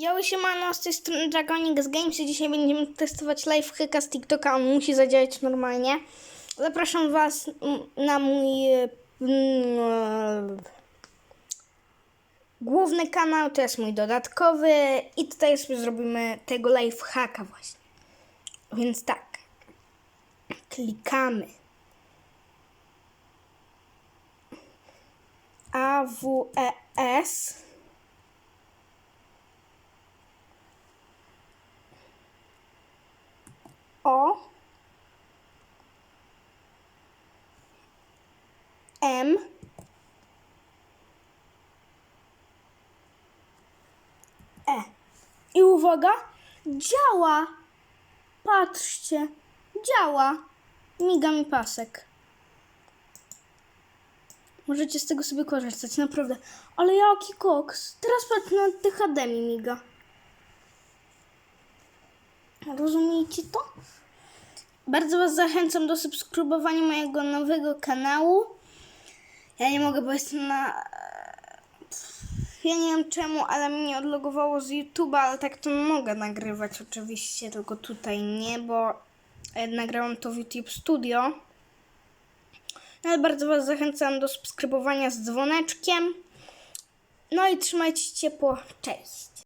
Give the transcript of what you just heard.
Ja siemano, z tej strony Dragonix Games i dzisiaj będziemy testować live hacka z TikToka, on musi zadziałać normalnie. Zapraszam Was na mój mm, główny kanał, to jest mój dodatkowy i tutaj sobie zrobimy tego live hacka właśnie. Więc tak, klikamy. A, W, E, S. O M E. I uwaga, działa! Patrzcie, działa. Miga mi pasek. Możecie z tego sobie korzystać, naprawdę. Ale jaki koks. Teraz patrz na THD mi miga. Rozumiecie to? Bardzo Was zachęcam do subskrybowania mojego nowego kanału. Ja nie mogę, bo jestem na. Ja nie wiem czemu, ale mnie odlogowało z YouTube'a, ale tak to mogę nagrywać oczywiście, tylko tutaj nie, bo nagrałam to w YouTube Studio. No ale bardzo Was zachęcam do subskrybowania z dzwoneczkiem. No i trzymajcie się ciepło. Cześć!